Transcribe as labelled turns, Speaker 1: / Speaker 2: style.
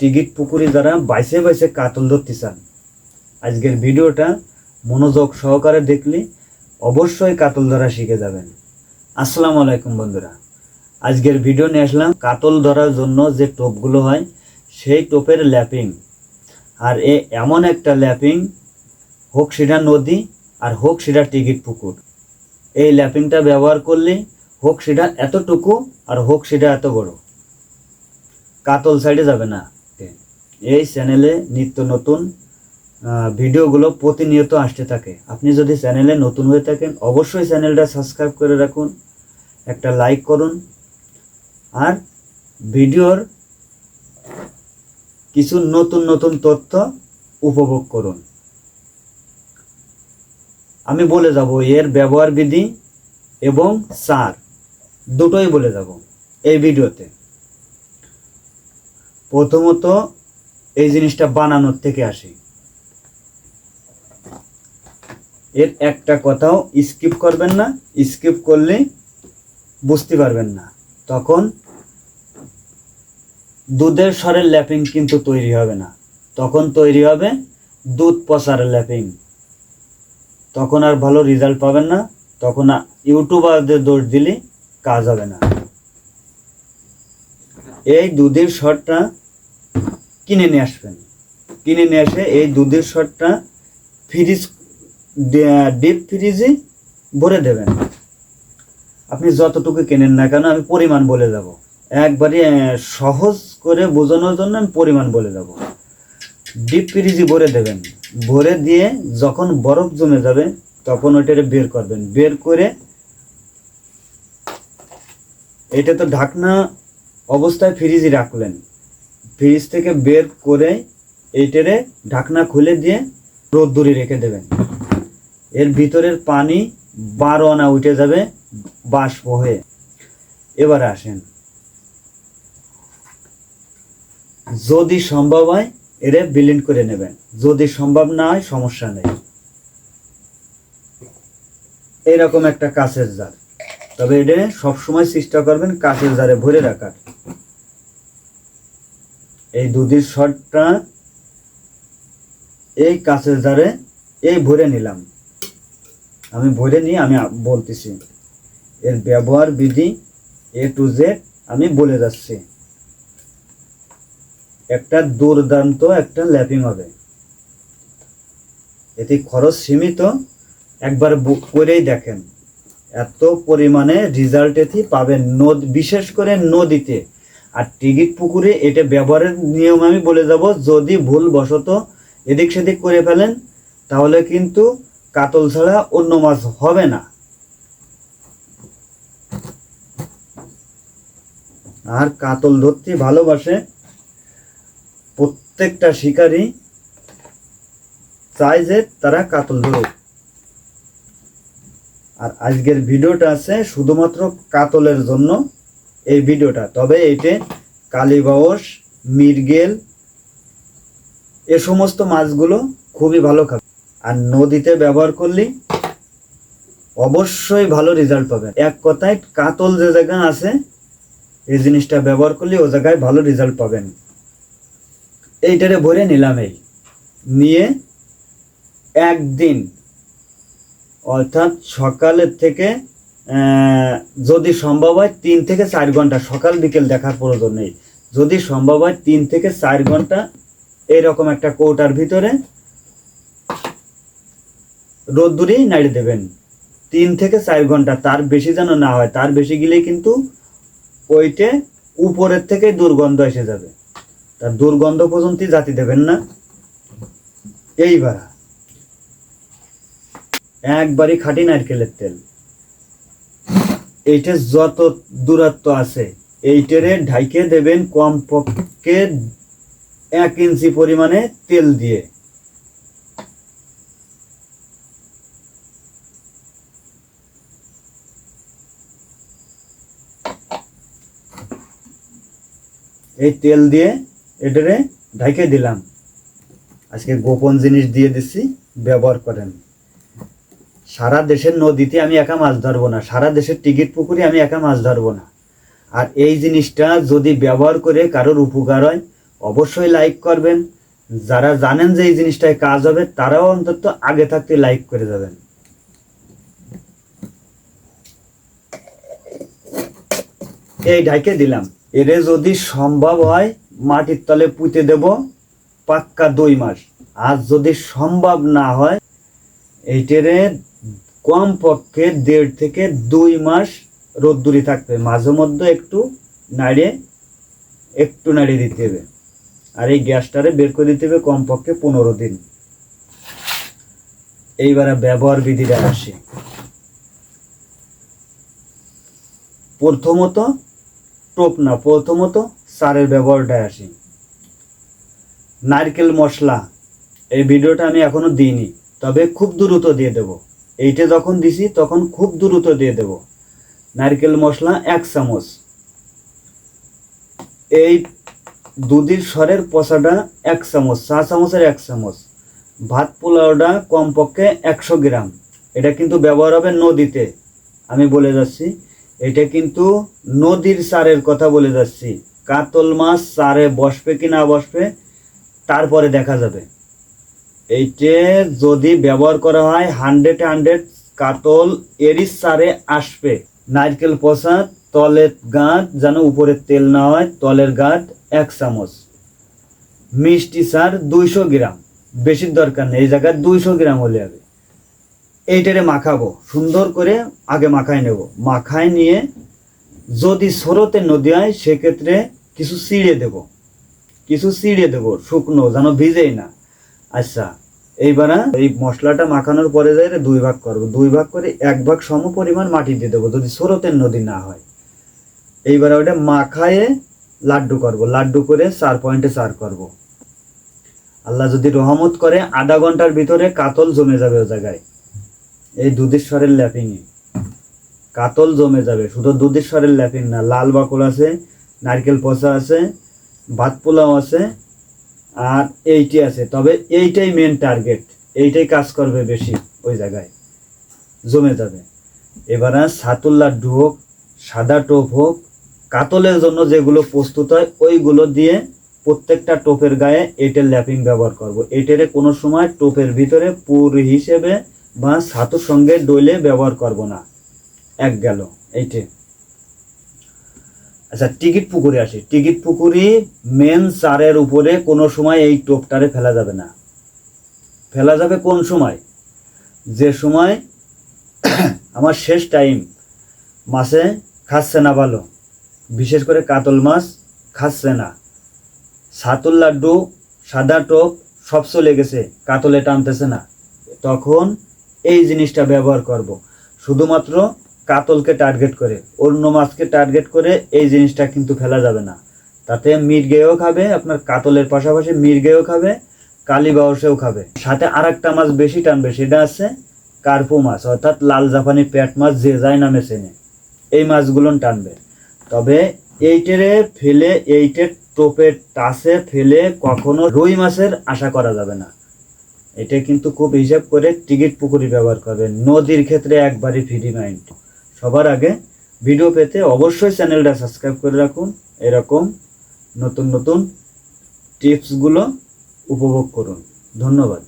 Speaker 1: Ticket পুকুরে যারা বাইসে বাইসে কাতল ধরতে চান আজকের ভিডিওটা মনোযোগ সহকারে দেখলে অবশ্যই কাতল ধরা শিখে যাবেন। আসসালামু আলাইকুম বন্ধুরা। আজকের ভিডিও নিয়ে আসলাম কাতল ধরার জন্য যে টোপগুলো হয়, সেই টোপের ল্যাপিং। আর এ এমন একটা ল্যাপিং হোক সেটা নদী আর হোক সেটা টিকিট পুকুর। এই ল্যাপিংটা ব্যবহার করলে হোক সেটা এতটুকু আর হোক সেটা এত বড়। কাতল সাইডে যাবে না। এই চ্যানেলে নিত্য নতুন ভিডিওগুলো প্রতিনিয়ত আসতে থাকে। আপনি যদি চ্যানেলে নতুন হয়ে থাকেন, অবশ্যই চ্যানেলটা সাবস্ক্রাইব করে রাখুন, একটা লাইক করুন, আর ভিডিওর কিছু নতুন নতুন তথ্য উপভোগ করুন। আমি বলে যাব, এর ব্যবহার বিধি এবং সার, দুটোই বলে যাব এই ভিডিওতে। প্রথমত এই জিনিসটা বানানোর থেকে আসি। এর একটা কথাও স্কিপ করবেন না স্কিপ করলে বুঝতে পারবেন না। তখন দুধের স্বরের ল্যাপিং কিন্তু তৈরি হবে না। তখন তৈরি হবে দুধ পচার ল্যাপিং। তখন আর ভালো রেজাল্ট পাবেন না, তখন ইউটিউবারদের দোষ দিলে কাজ হবে না। এই দুধের শটটা কিনে নিয়ে আসবেন। কিনে নিয়ে এসে এই দুধের শটটা ফ্রিজ ডিপ ফ্রিজে ভরে দেবেন। আপনি যতটুকু কেনেন না কেন আমি পরিমাণ বলে যাব। একবারে সহজ করে বোঝানোর জন্য আমি পরিমাণ বলে যাব। ডিপ ফ্রিজে ভরে দেবেন। ভরে দিয়ে যখন বরফ জমে যাবে, তখন ওইটারে বের করবেন। বের করে এটা তো ঢাকনা অবস্থায় ফ্রিজে রাখলেন। ফ্রিজ থেকে বের করে এইটারে ঢাকনা খুলে দিয়ে রোদ্দুরে রেখে দেবেন। এর ভিতরের পানি বারো আনা উঠে যাবে বাষ্প হয়ে। এবারে আসেন। যদি সম্ভব হয়, এরে বিলিন্ড করে নেবেন। যদি সম্ভব না হয়, সমস্যা নেই। এরকম একটা কাঁচের জার। তবে এটা সবসময় চেষ্টা করবেন কাঁচের জারে ভরে রাখার। এই দুধের শটটা এই কাঁচের জারে এই ভরে নিলাম। আমি ভরে নিয়ে আমি বলতেছি, এর ব্যবহার বিধি এ টু জেড আমি বলে যাচ্ছি। একটা দুর্দান্ত একটা ল্যাপিং হবে। এতে খরচ সীমিত, একবার বুক করেই দেখেন। এত পরিমাণে রেজাল্ট এতে পাবেন নদ বিশেষ করে নদীতে। আর টিকিট পুকুরে এটা ব্যবহারের নিয়ম আমি বলে যাব, যদি ভুল বশত এদিক সেদিক করে ফেলেন, তাহলে কিন্তু কাতল ছাড়া অন্য মাছ হবে না। আর কাতল ধরতে ভালোবাসে প্রত্যেকটা শিকারী, চায় যে তারা কাতল ধরুক। আর আজকের ভিডিওটা আছে শুধুমাত্র কাতলের জন্য। এই ভিডিওটা। তবে এতে কালীবাউস মির্গেল এ সমস্ত মাছগুলো খুবই ভালো খাবে। আর নদীতে ব্যবহার করলে অবশ্যই ভালো রেজাল্ট পাবেন এক কথায় কাতল যে জায়গায় আছে, এই জিনিসটা ব্যবহার করলে ও জায়গায় ভালো রেজাল্ট পাবেন। এইটারে ভরে নিলাম এই। নিয়ে একদিন, অর্থাৎ সকালের থেকে যদি সম্ভব হয় তিন থেকে চার ঘণ্টা, সকাল, বিকেল দেখার প্রয়োজন নেই। যদি সম্ভব হয় তিন থেকে চার ঘণ্টা এইরকম একটা কৌটার ভিতরে রোদ্দুরেই নাড়িয়ে দেবেন। তিন থেকে চার ঘণ্টা, তার বেশি যেন না হয়, তার বেশি গেলে কিন্তু ওইটে উপরের থেকে দুর্গন্ধ এসে যাবে। তার দুর্গন্ধ পর্যন্ত জাতি দেবেন না। এইবার, একবারই খাঁটি নারকেলের তেল। এইটা যত দূরত্ব আছে, এইটারে ঢাইকে দেবেন কম পক্ষে এক ইঞ্চি পরিমাণে তেল দিয়ে। এই তেল দিয়ে এটারে ঢাইকে দিলাম। আজকে গোপন জিনিস দিয়ে দিচ্ছি ব্যবহার করেন। সারা দেশের নদীতে আমি একা মাছ ধরবো না, সারা দেশের টিকিট পুকুরে আমি একা মাছ ধরবো না। আর এই জিনিসটা যদি ব্যবহার করে কারোর উপকার হয়, অবশ্যই লাইক করবেন। যারা জানেন যে এই জিনিসটায় কাজ হবে, তারাও অন্তত আগে থাকতে লাইক করে যাবেন। এই ঢাইকে দিলাম। এরে যদি সম্ভব হয়, মাটির তলে পুঁতে দেব, পাক্কা দুই মাস। আর যদি সম্ভব না হয় এইটারে কম পক্ষে দেড় থেকে দুই মাস রোদ্দুরি থাকবে। মাঝে মধ্যে একটু নাড়িয়ে একটু নাড়িয়ে দিতে হবে। আর এই গ্যাসটারে বের করে দিতে হবে কমপক্ষে পনেরো দিন। এইবারে ব্যবহার বিধিটা আসে। প্রথমত টোপ না, প্রথমত সারের ব্যবহারটা আসি। নারকেল মশলা, এই ভিডিওটা আমি এখনও দিইনি। তবে খুব দ্রুত দিয়ে দেব। এইটা যখন দিছি, তখন খুব দ্রুত দিয়ে দেব। নারকেল মশলা এক চামচ। এই দুধের স্বরের পচাটা এক চামচ, চা চামচের এক চামচ। ভাত পোলাওটা কমপক্ষে একশো গ্রাম। এটা কিন্তু ব্যবহার হবে নদীতে। আমি বলে যাচ্ছি, এটা কিন্তু নদীর সারের কথা বলে যাচ্ছি। কাতল মাছ সারে বসবে কি না বসবে, তারপরে দেখা যাবে। এইটে যদি ব্যবহার করা হয় হান্ড্রেড হান্ড্রেড কাতল এরিস সারে আসবে। নারকেল পচা, তলের গাঁট যেন উপরে তেল না হয়, তলের গাঁট এক চামচ। মিষ্টি সার দুইশো গ্রাম। বেশি দরকার নেই, এই জায়গায় দুইশো গ্রাম হলে হবে। এইটারে মাখাবো, সুন্দর করে আগে মাখায় নেব। মাখায় নিয়ে যদি স্রোতে নদী হয়, সেক্ষেত্রে কিছু চিড়ে দেব। কিছু চিড়ে দেব, শুকনো যেন ভিজেই না। আচ্ছা এইবার এই মশলাটা মাখানোর পরে যাই দুই ভাগ করব। দুই ভাগ করে এক ভাগ সম পরিমাণ মাটি দিয়ে দেবো, যদি স্রোতের নদী না হয়। এইবার ওটা মাখায়ে লাড্ডু করব, লাড্ডু করে চার পয়েন্টে চার করব। আল্লাহ যদি রহমত করে, আধা ঘণ্টার ভিতরে কাতল জমে যাবে ও জায়গায়। এই দুধের স্বরের ল্যাপিংয়ে। কাতল জমে যাবে, শুধু দুধের স্বরের ল্যাপিং না, লাল বাকল আছে, নারকেল পচা আছে, ভাত পোলাও আছে আর এইটি আছে। তবে এইটাই মেন টার্গেট এইটাই কাজ করবে বেশি ওই জায়গায়। জমে যাবে। এবার সাতুর লাড্ডু হোক, সাদা টোপ হোক, কাতলের জন্য যেগুলো প্রস্তুত হয়, ওইগুলো দিয়ে প্রত্যেকটা টোপের গায়ে এটের ল্যাপিং ব্যবহার করব। এটেরে কোনো সময় টোপের ভিতরে পুর হিসেবে বা ছাতুর সঙ্গে ডইলে ব্যবহার করব না। এক গেল। এইটে। আচ্ছা টিকিট পুকুরে আসি। টিকিট পুকুরি মেন চারের উপরে কোনো সময় এই টোপটারে ফেলা যাবে না। ফেলা যাবে কোন সময়? যে সময় আমার শেষ টাইম মাছে খাচ্ছে না ভালো। বিশেষ করে কাতল মাছ খাচ্ছে না। ছাতুর লাড্ডু, সাদা টোপ সব চলে গেছে, কাতলে টানতেছে না। তখন এই জিনিসটা ব্যবহার করব। শুধুমাত্র কাতলকে টার্গেট করে অন্য মাছকে টার্গেট করে এই জিনিসটা কিন্তু ফেলা যাবে না। তাতে মির্গেও খাবে, আপনার কাতলের পাশাপাশি মির্গেও খাবে, কালী বাউসেও খাবে। সাথে আর একটা মাছ বেশি টানবে, সেটা আছে কার্পু মাছ, অর্থাৎ লাল জাপানি প্যাট মাছ যে যায় নামে চেনে, এই মাছগুলো টানবে। তবে এইটেরে ফেলে, এইটের টোপের টাসে ফেলে কখনো রুই মাছের আশা করা যাবে না। এটা কিন্তু খুব হিসাব করে টিকিট পুকুরি ব্যবহার করবে, নদীর ক্ষেত্রে একবারই ফ্রি মাইন্ড সবার আগে ভিডিও পেতে অবশ্যই চ্যানেলটা সাবস্ক্রাইব করে রাখুন। এরকম নতুন নতুন টিপসগুলো উপভোগ করুন। ধন্যবাদ।